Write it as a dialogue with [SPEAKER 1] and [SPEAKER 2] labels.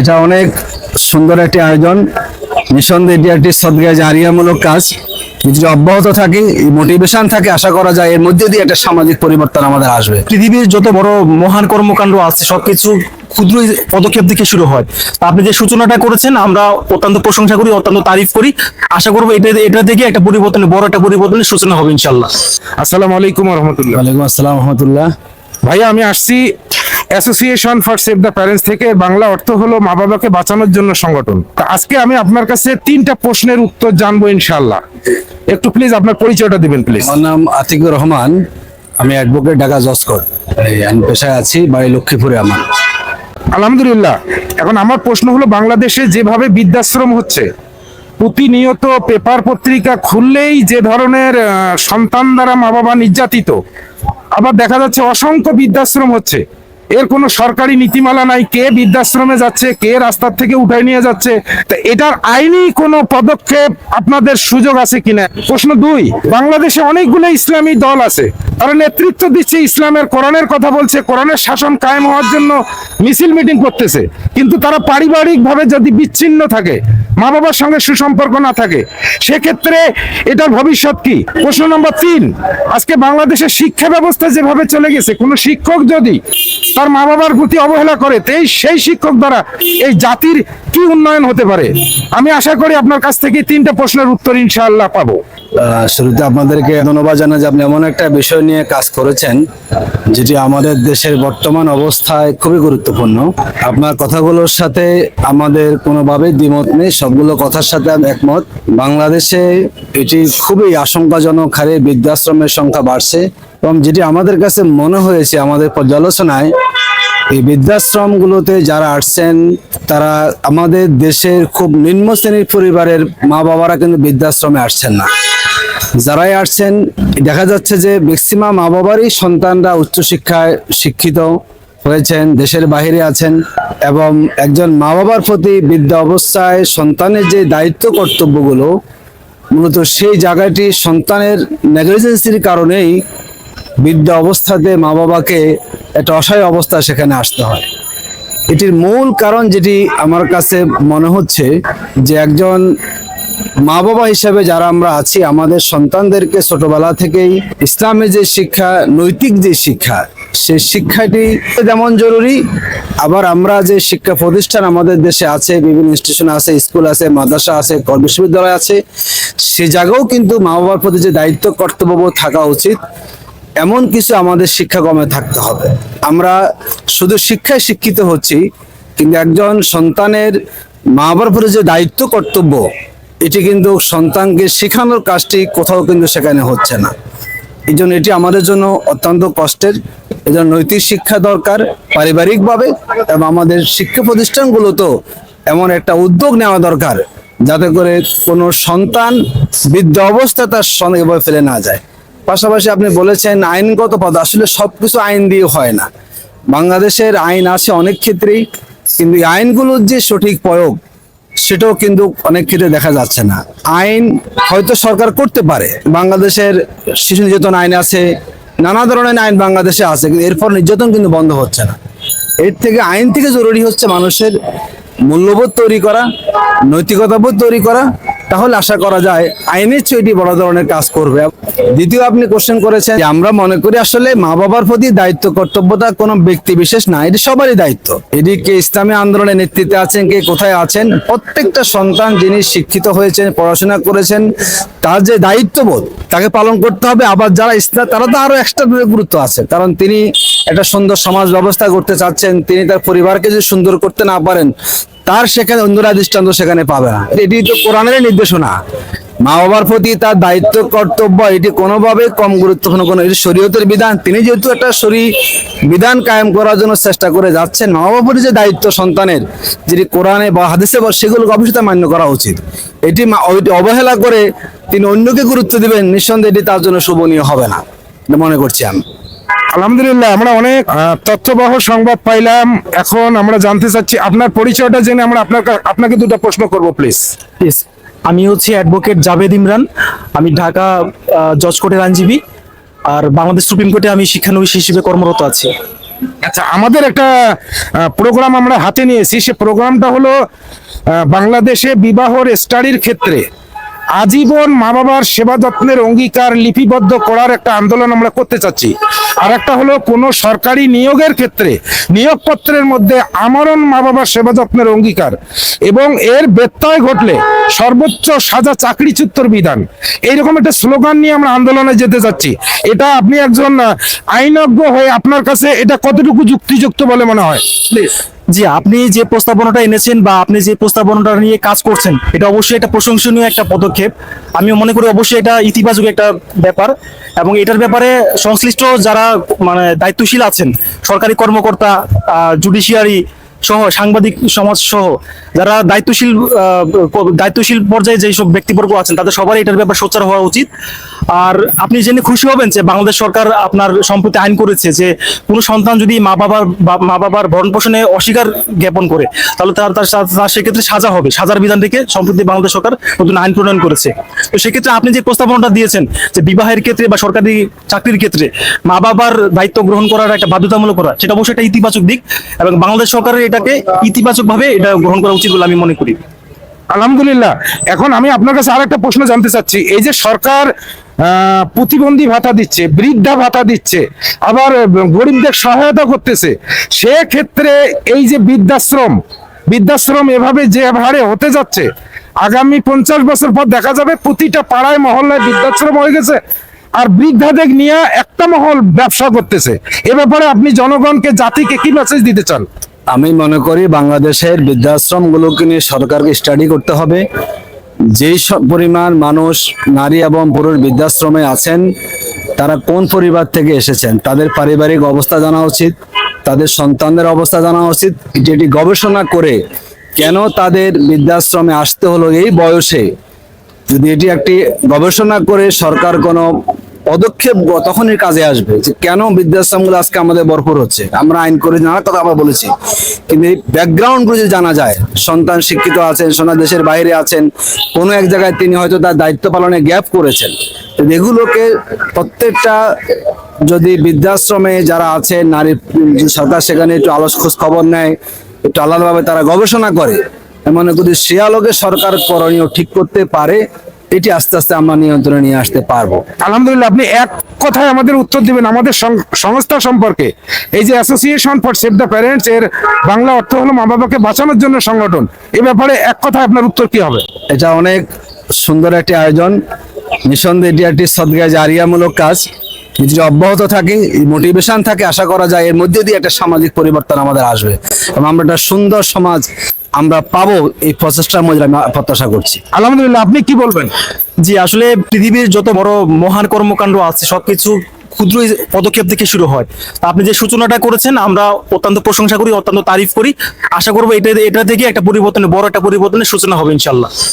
[SPEAKER 1] এটা অনেক সুন্দর একটি আয়োজন। নিঃসন্দেহে এটি একটি সদগা জারিয়ামূলক কাজ যদি অব্যাহত থাকে মোটিভেশন থাকে আশা করা যায় এর মধ্যে দিয়ে একটা সামাজিক পরিবর্তন আমাদের আসবে।
[SPEAKER 2] পৃথিবীর যত বড় মহান কর্মকাণ্ড আছে সবকিছু ক্ষুদ্র পদক্ষেপ থেকে শুরু হয়। তা আপনি যে সূচনাটা করেছেন আমরা অত্যন্ত প্রশংসা করি অত্যন্ত তারিফ করি। আশা করব এটা এটা থেকে একটা পরিবর্তনের বড় একটা পরিবর্তনের সূচনা হবে ইনশাল্লাহ
[SPEAKER 3] আসসালামু আলাইকুম রহমতুল্লাহ।
[SPEAKER 1] ওয়ালাইকুম আসসালাম রহমতুল্লাহ।
[SPEAKER 3] ভাইয়া আমি আসছি association for save the parents থেকে বাংলা অর্থ হলো মা বাবাকে বাঁচানোর জন্য সংগঠন। তা আজকে আমি আপনার কাছে তিনটা প্রশ্নের উত্তর জানব ইনশাআল্লাহ। একটু প্লিজ আপনার পরিচয়টা দিবেন প্লিজ
[SPEAKER 1] আমার নাম আতিকুর রহমান আমি অ্যাডভোকেট ঢাকা জসকর এই আমি পেশায় আছি বাড়ি লক্ষ্মীপুরে আমার।
[SPEAKER 3] আলহামদুলিল্লাহ এখন আমার প্রশ্ন হলো বাংলাদেশে যেভাবে বৃদ্ধাশ্রম হচ্ছে প্রতিনিয়ত পেপার পত্রিকা খুললেই যে ধরনের সন্তান দ্বারা মা বাবা নির্যাতিত আবার দেখা যাচ্ছে অসংখ্য বৃদ্ধাশ্রম হচ্ছে। এর কোনো সরকারি নীতিমালা নাই, কে বৃদ্ধাশ্রমে যাচ্ছে, কে রাস্তার থেকে উঠাই নিয়ে যাচ্ছে। তা এটার আইনি কোনো পদক্ষেপ আপনাদের সুযোগ আছে কিনা? প্রশ্ন দুই, বাংলাদেশে অনেকগুলো ইসলামী দল আছে। তারা নেতৃত্ব দিচ্ছে ইসলামের, কোরআনের কথা বলছে, কোরআনের শাসন কায়েম হওয়ার জন্য মিছিল মিটিং করতেছে। কিন্তু তারা পারিবারিক ভাবে যদি বিচ্ছিন্ন থাকে মা বাবার সঙ্গে সুসম্পর্ক না থাকে, সেক্ষেত্রে এটার ভবিষ্যৎ কি? প্রশ্ন নম্বর তিন, আজকে বাংলাদেশের শিক্ষা ব্যবস্থা যেভাবে চলে গেছে, কোনো শিক্ষক যদি তার মা বাবার প্রতি অবহেলা করে তো এই সেই শিক্ষক দ্বারা এই জাতির কি উন্নয়ন হতে পারে? আমি আশা করি আপনার কাছ থেকে তিনটা প্রশ্নের উত্তর ইনশাআল্লাহ পাবো।
[SPEAKER 1] শুরুতে আপনাদেরকে ধন্যবাদ জানাই যে আপনি এমন একটা বিষয় নিয়ে কাজ করেছেন, যেটি আমাদের দেশের বর্তমান অবস্থায় খুবই গুরুত্বপূর্ণ। আপনার কথাগুলোর সাথে আমাদের কোনোভাবেই দ্বিমত নেই, সবগুলো কথার সাথে আমি একমত। বাংলাদেশে এটি খুবই আশঙ্কাজনক হারে বৃদ্ধাশ্রমের সংখ্যা বাড়ছে এবং যেটি আমাদের কাছে মনে হয়েছে আমাদের পর্যালোচনায় এই বৃদ্ধাশ্রমগুলোতে যারা আসছেন, তারা আমাদের দেশের খুব নিম্ন শ্রেণির পরিবারের মা বাবারা কিন্তু বৃদ্ধাশ্রমে আসছেন না। যারাই আসছেন, দেখা যাচ্ছে যে ম্যাক্সিমাম মা বাবারই সন্তানরা উচ্চশিক্ষায় শিক্ষিত হয়েছেন, দেশের বাইরে আছেন এবং একজন মা বাবার প্রতি বৃদ্ধা অবস্থায় সন্তানের যে দায়িত্ব কর্তব্যগুলো, মূলত সেই জায়গাটি সন্তানের নেগলিজেন্সির কারণেই বৃদ্ধা অবস্থাতে মা বাবাকে একটা অসহায় অবস্থা সেখানে আসতে হয়। এটির মূল কারণ যেটি আমার কাছে মনে হচ্ছে যে একজন মা বাবা হিসাবে যারা আমরা আছি, আমাদের সন্তানদেরকে ছোটবেলা থেকেই ইসলামের যে শিক্ষা, নৈতিক যে শিক্ষা, সেই শিক্ষাটি যেমন জরুরি, আবার আমরা যে শিক্ষা প্রতিষ্ঠান আমাদের দেশে আছে, বিভিন্ন ইনস্টিটিউশন আছে স্কুল আছে, মাদ্রাসা আছে বিশ্ববিদ্যালয় আছে, সে জায়গাও কিন্তু মা বাবার প্রতি যে দায়িত্ব কর্তব্য থাকা উচিত। এমন কিছু আমাদের শিক্ষাক্রমে থাকতে হবে। আমরা শুধু শিক্ষায় শিক্ষিত হচ্ছি, কিন্তু একজন সন্তানের মা বাবার যে দায়িত্ব, কর্তব্য, এটি কিন্তু সন্তানকে শেখানোর কাজটি কোথাও কিন্তু সেখানে হচ্ছে না। এই জন্য এটি আমাদের জন্য অত্যন্ত কষ্টের এই জন্য নৈতিক শিক্ষা দরকার পারিবারিকভাবে এবং আমাদের শিক্ষা প্রতিষ্ঠানগুলোতেও এমন একটা উদ্যোগ নেওয়া দরকার, যাতে করে কোনো সন্তান বৃদ্ধ অবস্থা তার সঙ্গে ফেলে না যায়। পাশাপাশি আপনি বলেছেন আইনগত পদ, আসলে সবকিছু আইন দিয়ে হয় না। বাংলাদেশের আইন আছে অনেক ক্ষেত্রেই, কিন্তু এই আইনগুলোর যে সঠিক প্রয়োগ, সেটাও কিন্তু অনেক ক্ষেত্রে দেখা যাচ্ছে না। আইন হয়তো সরকার করতে পারে, বাংলাদেশের শিশু নির্যাতন আইন আছে, নানা ধরনের আইন বাংলাদেশে আছে, কিন্তু এরপর নির্যাতন কিন্তু বন্ধ হচ্ছে না। এর থেকে আইন থেকে জরুরি হচ্ছে মানুষের মূল্যবোধ তৈরি করা, নৈতিকতাবোধ তৈরি করা তাহলে আশা করা যায় আইনের চেয়ে এটি বড় ধরনের কাজ করবে। দ্বিতীয় আপনি কোশ্চেন করেছেন যে আমরা মনে করি আসলে মা বাবার প্রতি দায়িত্ব কর্তব্যতা কোনো ব্যক্তি বিশেষ না, এটি সবারই দায়িত্ব। এদিকে ইসলামী আন্দোলনের নেতৃত্বে আছেন, কে কোথায় আছেন, প্রত্যেকটা সন্তান যিনি শিক্ষিত হয়েছেন, পড়াশোনা করেছেন, তার যে দায়িত্ববোধ, তাকে পালন করতে হবে। আবার যারা ইসলাম, তারা তো আরও এক্সট্রা গুরুত্ব আছে। কারণ তিনি একটা সুন্দর সমাজ ব্যবস্থা করতে চাচ্ছেন, তিনি তার পরিবারকে যদি সুন্দর করতে না পারেন তার সেখানে অন্যরা দৃষ্টান্ত সেখানে পাবে না। এটি তো কোরআনের নির্দেশনা। মা বাবার প্রতি তার দায়িত্ব, কর্তব্য, এটি কোনোভাবে কম গুরুত্বপূর্ণ কোনো, এটি শরীয়তের বিধান। তিনি যেহেতু একটা শরী বিধান কায়েম করার জন্য চেষ্টা করে যাচ্ছেন মা বাবার প্রতি যে দায়িত্ব সন্তানের, যেটি কোরআনে বা হাদিসে বা সেগুলোকে অবশ্যই মান্য করা উচিত। এটি অবহেলা করে তিনি অন্যকে গুরুত্ব দিবেন, নিঃসন্দেহে এটি তার জন্য শোভনীয় হবে না মনে করছি আমি।
[SPEAKER 3] আলহামদুলিল্লাহ আমরা অনেক তথ্যবহ সংবাদ পাইলাম। এখন আমরা জানতে চাচ্ছি আপনার পরিচয়টা জেনে আমরা আপনার আপনাকে দুটো প্রশ্ন করব প্লিজ
[SPEAKER 2] প্লিজ আমি হচ্ছে অ্যাডভোকেট জাভেদ ইমরান। আমি ঢাকা জজ কোর্টের আইনজীবী। আর বাংলাদেশ সুপ্রিম কোর্টে আমি শিক্ষানবিশ হিসেবে কর্মরত আছি।
[SPEAKER 3] আচ্ছা আমাদের একটা প্রোগ্রাম আমরা হাতে নিয়েছি। সে প্রোগ্রামটা হলো বাংলাদেশে বিবাহর স্টাডির ক্ষেত্রে। আজীবন মা বাবার সেবা যত্নের অঙ্গীকার লিপিবদ্ধ করার একটা আন্দোলন আমরা করতে চাচ্ছি। আর একটা হলো কোনো সরকারি নিয়োগের ক্ষেত্রে নিয়োগপত্রের মধ্যে আমরণ মা বাবার সেবা যত্নের অঙ্গীকার এবং এর ব্যত্যয় ঘটলে সর্বোচ্চ সাজা চাকরিচ্যুতর বিধান। এইরকম একটা স্লোগান নিয়ে আমরা আন্দোলনে যেতে যাচ্ছি এটা আপনি একজন আইনজ্ঞ হয়ে আপনার কাছে এটা কতটুকু যুক্তিযুক্ত বলে মনে হয়? প্লিজ
[SPEAKER 2] জি, আপনি যে প্রস্তাবনাটা এনেছেন বা আপনি যে প্রস্তাবনাটা নিয়ে কাজ করছেন, এটা অবশ্যই একটা প্রশংসনীয় একটা পদক্ষেপ। আমি মনে করি অবশ্যই এটা ইতিবাচক একটা ব্যাপার এবং এটার ব্যাপারে সংশ্লিষ্ট যারা মানে দায়িত্বশীল আছেন, সরকারি কর্মকর্তা জুডিশিয়ারি সহ, সাংবাদিক, সমাজ সহ, যারা দায়িত্বশীল দায়িত্বশীল পর্যায়ে যেসব ব্যক্তিবর্গ আছেন, তাদের সবারই এটার ব্যাপারে সোচ্চার হওয়া উচিত। আর আপনি জেনে খুশি হবেন যে বাংলাদেশ সরকার আপনার সম্প্রতি আইন করেছে যে কোনো সন্তান যদি মা বাবার মা বাবার ভরণ পোষণে অস্বীকার জ্ঞাপন করে, তাহলে তার তার সেক্ষেত্রে সাজা হবে। সাজার বিধান থেকে সম্প্রতি বাংলাদেশ সরকার নতুন আইন প্রণয়ন করেছে। তো সেক্ষেত্রে আপনি যে প্রস্তাবনাটা দিয়েছেন যে বিবাহের ক্ষেত্রে বা সরকারি চাকরির ক্ষেত্রে মা বাবার দায়িত্ব গ্রহণ করার একটা বাধ্যতামূলক করা, সেটা অবশ্যই একটা ইতিবাচক দিক এবং বাংলাদেশ সরকারের এটাকে ইতিবাচক ভাবে এটা গ্রহণ করা উচিত বলে আমি মনে করি।
[SPEAKER 3] আলহামদুলিল্লাহ। এখন আমি আপনার কাছে আরেকটা প্রশ্ন জানতে চাচ্ছি। এই যে সরকার প্রতিবন্ধী ভাতা দিচ্ছে, বৃদ্ধা ভাতা দিচ্ছে, আবার গরিবদের সহায়তা করতেছে, সেক্ষেত্রে এই যে বৃদ্ধাশ্রম বৃদ্ধাশ্রম এভাবে যে হারে হতে যাচ্ছে, আগামী পঞ্চাশ বছর পর দেখা যাবে প্রতিটা পাড়ায়, মহল্লায় বৃদ্ধাশ্রম হয়ে গেছে, আর বৃদ্ধাদের নিয়ে একটা মহল ব্যবসা করতেছে। এ ব্যাপারে আপনি জনগণকে, জাতিকে কি মেসেজ দিতে চান?
[SPEAKER 1] আমি মনে করি বাংলাদেশের বৃদ্ধাশ্রমগুলোকে নিয়ে সরকারকে স্টাডি করতে হবে। যেই পরিমাণ মানুষ নারী এবং পুরুষ বৃদ্ধাশ্রমে আছেন, তারা কোন পরিবার থেকে এসেছেন, তাদের পারিবারিক অবস্থা জানা উচিত, তাদের সন্তানদের অবস্থা জানা উচিত। যেটি গবেষণা করে কেন তাদের বৃদ্ধাশ্রমে আসতে হলো এই বয়সে। যদি এটি একটি গবেষণা করে সরকার কোনো পদক্ষেপ তখনই কাজে আসবে যে কেন বৃদ্ধাশ্রমগুলো আজকে আমাদের ভরপুর হচ্ছে? আমরা আইন করে নানা কথা আমরা বলেছি। কিন্তু এই ব্যাকগ্রাউন্ডগুলো যদি জানা যায়, সন্তান শিক্ষিত আছেন, সোনা দেশের বাইরে আছেন, কোনো এক জায়গায় তিনি হয়তো তার দায়িত্ব পালনে গ্যাপ করেছেন। এগুলোকে প্রত্যেকটা যদি বৃদ্ধাশ্রমে যারা আছে, নারী সরকার সেখানে একটু আলোচ খোঁজ খবর নেয়, একটু আলাদাভাবে তারা গবেষণা করে মনে করি সে আলোকে সরকার করণীয় ঠিক করতে পারে এটি আস্তে আস্তে আমরা নিয়ন্ত্রণে নিয়ে আসতে পারব।
[SPEAKER 3] আলহামদুলিল্লাহ আপনি এক কথায় আমাদের উত্তর দিবেন আমাদের সংস্থা সম্পর্কে। এই যে association for save the parents এর বাংলা অর্থ হলো মা বাবাকে বাঁচানোর জন্য সংগঠন। এ ব্যাপারে এক কথায় আপনার উত্তর কি হবে?
[SPEAKER 1] এটা অনেক সুন্দর একটি আয়োজন। নিঃসন্দেহে এটি একটি সদগায় জারিয়ামূলক কাজ। যদি অব্যাহত থাকে মোটিভেশন থাকে আশা করা যায় এর মধ্যে দিয়ে একটা সামাজিক পরিবর্তন আমাদের আসবে। এবং আমরা একটা সুন্দর সমাজ আমরা পাবো এই প্রচেষ্টার মধ্যে আমি প্রত্যাশা করছি।
[SPEAKER 3] আলহামদুলিল্লাহ আপনি কি বলবেন?
[SPEAKER 2] জি আসলে পৃথিবীর যত বড় মহান কর্মকাণ্ড আছে সবকিছু ক্ষুদ্র পদক্ষেপ থেকে শুরু হয়। তা আপনি যে সূচনাটা করেছেন আমরা অত্যন্ত প্রশংসা করি অত্যন্ত তারিফ করি। আশা করব এটা এটা থেকে একটা পরিবর্তনের বড় একটা পরিবর্তনের সূচনা হবে ইনশাল্লাহ